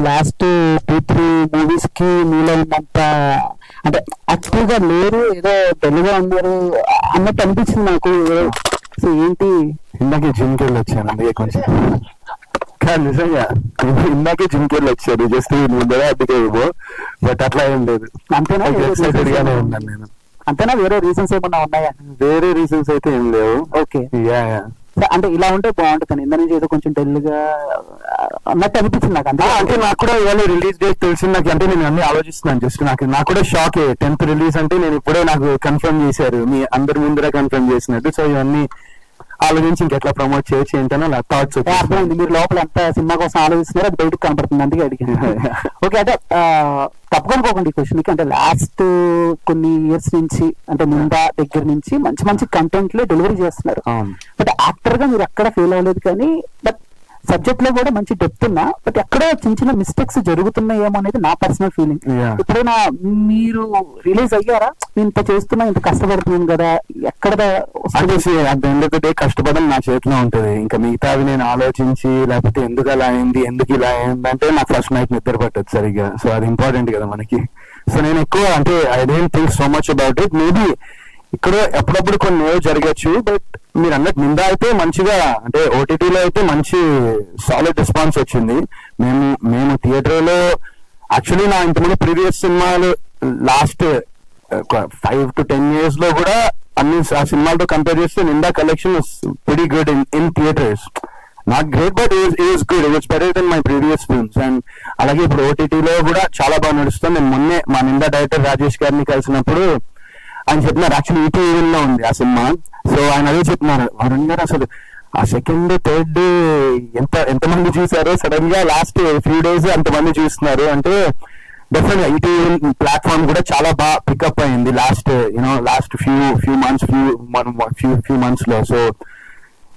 Last two three మూవీస్కి మీలో ఉన్నంత అంటే యాక్టివ్గా లేరు ఏదో తెలుగుగా ఉన్నారు అన్నట్టు అనిపించింది నాకు. సో ఏంటి? ఇందాకే జిమ్కి వెళ్ళి వచ్చాను అందుకే కొంచెం. కానీ నిజంగా. ఇందాకే జిమ్కి వెళ్ళి వచ్చాను జస్ట్ ముందర అందుకే బట్ అట్లా ఏం లేదు. అంతేనా? ఎక్సైటెడ్ గానే ఉన్నాను నేను. అంతేనా? వేరే రీజన్స్ ఏమన్నా ఉన్నాయా? వేరే రీజన్స్ అయితే ఏం లేవు. ఓకే. యా యా అంటే ఇలా ఉంటే బాగుంటుంది ఇంత నుంచి ఏదో కొంచెం డల్గా అన్నట్టు అనిపించింది నాకు అంతే. అంటే నాకు కూడా ఇవాళ రిలీజ్ డేట్ తెలిసింది నాకు అంటే నేను అన్ని ఆలోచిస్తున్నాను జస్ట్ నాకు నాకు కూడా షాక్ టెన్త్ రిలీజ్ అంటే నేను ఇప్పుడే నాకు కన్ఫర్మ్ చేశారు. మీ అందరి ముందర కన్ఫర్మ్ చేసినట్టు. సో ఇవన్నీ ఆలోచించి ఇంకెట్లా ప్రమోట్ చేయొచ్చు ఏంటనో అలా థాట్స్ అర్థమైంది? మీరు లోపల ఎంత సినిమా కోసం ఆలోచిస్తున్నారో అది బయటకు కనపడుతుంది. అందుకే అడిగాను. ఓకే అంటే తప్పుకొనుకోకండి ఈ క్వశ్చన్కి అంటే లాస్ట్ కొన్ని ఇయర్స్ నుంచి అంటే నిందా దగ్గర నుంచి మంచి మంచి కంటెంట్లో డెలివరీ చేస్తున్నారు. బట్ యాక్టర్గా మీరు ఎక్కడ ఫెయిల్ అవ్వలేదు కానీ బట్ సబ్జెక్ట్లో కూడా మంచి డెప్త్ ఉన్నా బట్ ఎక్కడో చిన్న చిన్న మిస్టేక్స్ జరుగుతున్నాయేమో అనేది నా పర్సనల్ ఫీలింగ్. ఎప్పుడైనా మీరు రిలీజ్ అయ్యారా? ఇంత చేస్తున్నా ఇంత కష్టపడుతున్నాను కదా ఎక్కడ డే కష్టపడడం నా చేతిలో ఉంటది. ఇంకా మిగతావి నేను ఆలోచించి లేకపోతే ఎందుకు అలా అయింది ఎందుకు ఇలా అయింది అంటే నాకు ఫస్ట్ నైట్ నిద్ర పట్టదు సరిగ్గా. సో అది ఇంపార్టెంట్ కదా మనకి. సో నేను ఎక్కువ అంటే I don't think so much about it maybe ఇక్కడ ఎప్పుడప్పుడు కొన్ని ఏవో జరగచ్చు బట్ మీరు అన్నట్టు నింద అయితే మంచిగా అంటే ఓటీటీలో అయితే మంచి సాలిడ్ రెస్పాన్స్ వచ్చింది. మేము మేము థియేటర్లో యాక్చువల్లీ నా ఇంతకుముందు ప్రీవియస్ సినిమాలు లాస్ట్ ఫైవ్ టు టెన్ ఇయర్స్లో కూడా అన్ని ఆ సినిమాలతో కంపేర్ చేస్తే నిండా collection very good in in theatres not great but is good it's better then my previous films and అలాగే ఇప్పుడు ఓటీటీలో కూడా చాలా బాగా నడుస్తుంది. నేను మొన్నే మా నిండా డైరెక్టర్ రాజేష్ గారిని కలిసినప్పుడు ఆయన చెప్పినారు యాక్చువల్లీ ఈటీ ఉంది ఆ సినిమా. సో ఆయన అదే చెప్తున్నారు వరుణ్ గారు అసలు ఆ సెకండ్ థర్డ్ ఎంత ఎంతమంది చూసారు సడన్గా లాస్ట్ ఫ్యూ డేస్ అంతమంది చూస్తున్నారు. అంటే డెఫినెట్గా ఈటీ ప్లాట్ఫామ్ కూడా చాలా బాగా పికప్ అయింది last you know last few few months few few few మంత్స్లో. సో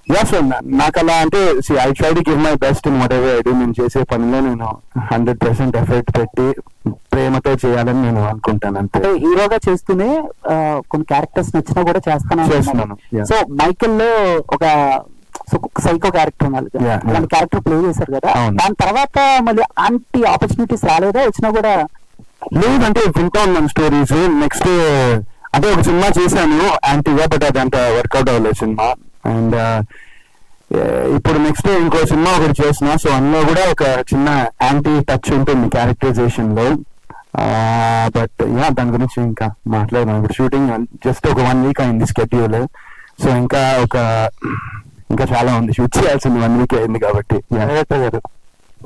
యా సో నాకు అలా అంటే I try to give my best in whatever I do నేను చేసే పనిలో నేను హండ్రెడ్ పర్సెంట్ ఎఫర్ట్ పెట్టి ప్రేమతో చేయాలని నేను అనుకుంటాను అంతే. అంటే హీరోగా చేస్తూనే ఆ, కొన్ని క్యారెక్టర్స్ నచ్చినా కూడా చేస్తాను చేస్తున్నాను, yeah. సో మైకిల్లో ఒక సైకో క్యారెక్టర్ ఉన్నది Yeah, yeah. అలాంటి క్యారెక్టర్ ప్లే చేశారు కదా. అవును. దాని తర్వాత మళ్ళీ అంటి ఆపర్చునిటీస్ రాలేదా? వచ్చినా కూడా లేదంటే వింటా ఉన్నాను స్టోరీస్ నెక్స్ట్ అదే ఒక సినిమా చేశాను యాంటీగా బట్ అది అంత వర్కౌట్ అవ్వలేదు సినిమా. అండ్ uh, ఇప్పుడు నెక్స్ట్ ఇంకో సినిమా ఒకటి చేసిన సో అందులో కూడా ఒక చిన్న యాంటీ టచ్ ఉంటుంది క్యారెక్టరైజేషన్లో. Uh, బట్ యా దాని గురించి ఇంకా మాట్లాడదాం. ఇప్పుడు షూటింగ్ జస్ట్ ఒక వన్ వీక్ అయింది స్కెడ్యూల్ సో ఇంకా ఒక ఇంకా చాలా ఉంది. షూట్ చేయాల్సింది వన్ వీక్ అయింది కాబట్టి. గారు.